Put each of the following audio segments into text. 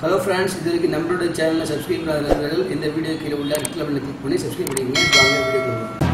Hello friends இது வரைக்கும் நம்மளுடைய சேனலில் சப்ஸ்கிரைப் பண்ணாதவர்கள் இந்த வீடியோ கீழே உள்ள ரெட் லெவலில் கிளிக் பண்ணி சப்ஸ்கிரைப் பண்ணிக்கங்க. வாங்க வீடியோ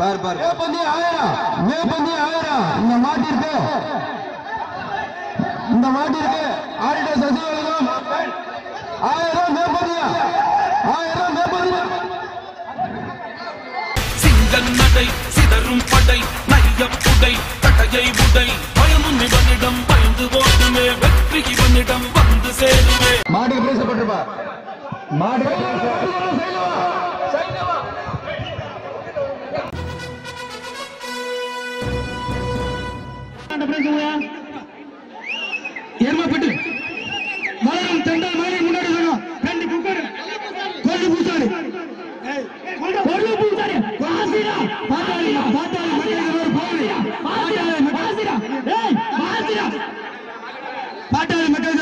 பார் பார். மே பந்தி ஆயிரா? மே பந்தி ஆயிரா இந்த மாட்டிற்கு இந்த மாட்டிற்கு ஆடிட்டர் சசிவலிங்கம் ஆயிரம் மே பந்தியா ஆயிரம் மே பந்தியா சிங்கன் நடை சிதறும் படை நைய புடை தடையை உடை. பயமும் இவனிடம் பயந்து ஓடுமே வெற்றி இவனிடம் வந்து சேருமே. மாடு பேசப்பட்டிருப்பார் மாடு இருக்கவங்க எருமப்பட்டு மலரும் தண்டல் மாதிரி முன்னாடி வரும் ரெண்டு குக்கர் கொள்ளு பூசாரி. கொள்ளு. பூசாரி. வாசிரா பாத்தாளி பாத்தாளி மக்கள் ஒரு பாவனையா பாத்தாளி மக்கள் வாசிரா ஏய் வாசிரா பாத்தாளி மக்கள்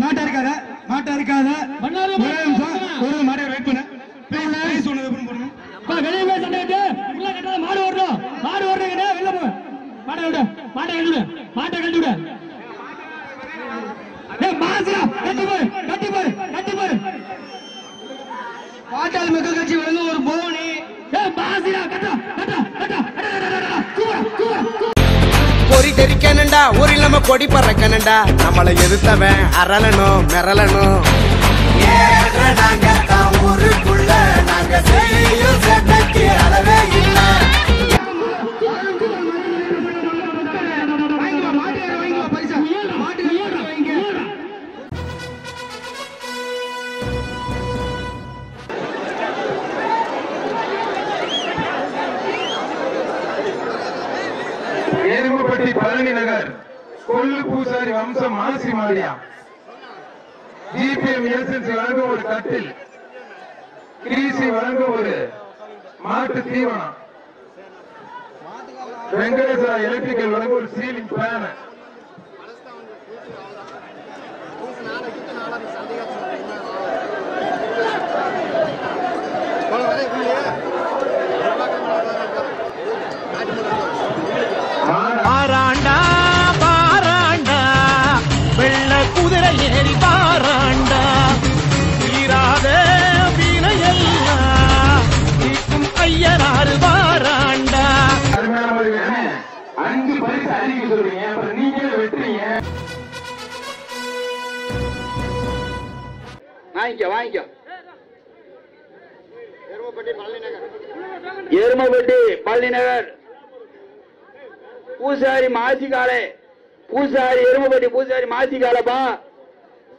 மாட்டா இருக்காத மாட்டா இருக்காத. ஒரே நிமிஷம் ஒரு மாடை வெயிட் பண்ணு. பேசி சொன்னது அப்புறம் போடுங்க பா வெளிய போய் சண்டை உள்ள கட்டாத மாடு ஓடணும் மாடு ஓடுறீங்க வெளில போ. மாட்டை விடு மாட்டை கட்டி விடு. மாட்டை கட்டி விடு. ஏய் மாசிரா கட்டி பாரு கட்டி பாரு கட்டி பாரு பாட்டாளி மக்கள் கட்சி வழங்க ஒரு போனி. ஏய் மாசிரா கட்டா கட்டா பொறி தெரிக்கணுண்டா ஊரில் நம்ம கொடி பறக்கணுண்டா நம்மளை எதிர்த்தவன் அரளணும் மிரளணும் நாங்க தான் ஊருக்குள்ள எருமப்பட்டி பழனி நகர். கொள்ளு பூசாரி வம்சம் மாசி மாடியா ஜிபிஎம் ஏசன்சி வழங்க ஒரு கட்டில். கிரிசி வழங்கும் ஒரு மாட்டு தீவனம். வெங்கடேஸ்வரா எலக்ட்ரிக்கல் வழங்க ஒரு சீலிங் ஃபேன். வாங்கிக்க வாங்கிக்க. எருமப்பட்டி பள்ளி நகர் பூசாரி மாசிகாலை பூசாரி எருமப்பட்டி பூசாரி மாசிகாலப்பா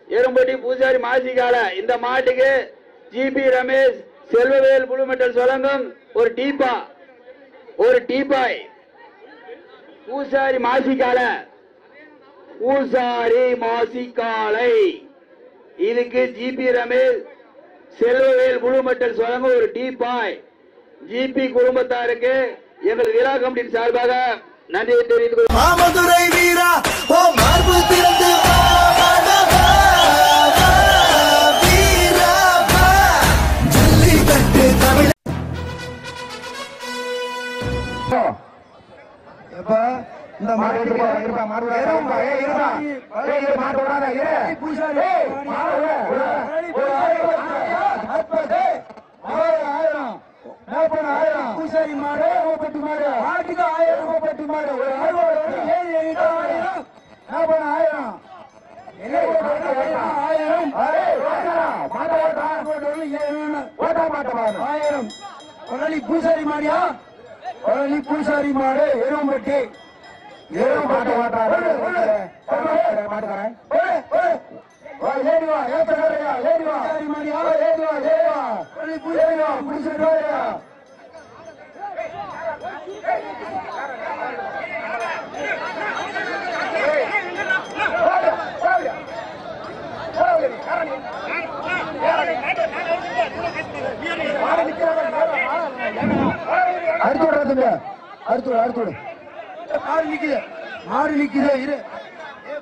எரும்பட்டி பூசாரி மாசிகால இந்த மாட்டுக்கு ஜிபி ரமேஷ் செல்வவேல் புழு மெட்டல் சொலங்கம் ஒரு டீப்பா. ஒரு டீப்பாய். பூசாரி மாசிகால பூசாரி மாசிக்காலை இதுக்கு ஜிபி ரமேஷ் செல்வவேல் முழுமட்டல் சொல்லுங்க ஒரு ஒரு டீப்பாய் ஜிபி குடும்பத்தாருக்கு எங்கள் விழா கமிட்டியின் சார்பாக நன்றியை தெரிவித்துக் கொள்கிறேன். அந்த மாடு இருப்பா இருப்பா மாடு இருப்பா ஏ இருப்பா ஏ இரு மாடு ஓடாத இரு பூசாரி ஆயிரம் பூசாரி மாடியா பூசாரி மாடு எரும்பட்டி எருவு மாட்ட மாட்டாரு மாட்டுக்காரன் ஏடிவா ஏத்தா ஏடிவா மாடியா ஏடிவா ஏடிவா கொழலி பூசாரி பூசாரி மாடியா அடுத்து விடுறதுங்க அடுத்து விடு அடுத்து விடு. மாடு நிக்குது. மாடு நிக்குது. இரு.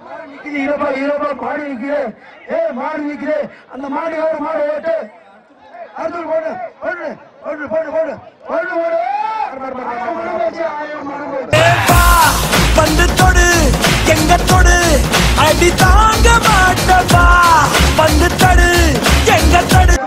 மாடு நிக்குது. இருப்பா இருப்பா மாடு நிக்குது. ஏ மாடு நிக்குது. அந்த மாடு ஒரு மாடு ஓட்டு? அடுத்து போடு. போடு போடு போடு போடு. போடு போடு. வா, தொடு எங்க தொடு? அடி தாங்க மாட்டப்பா பந்து தடு எங்க தடு?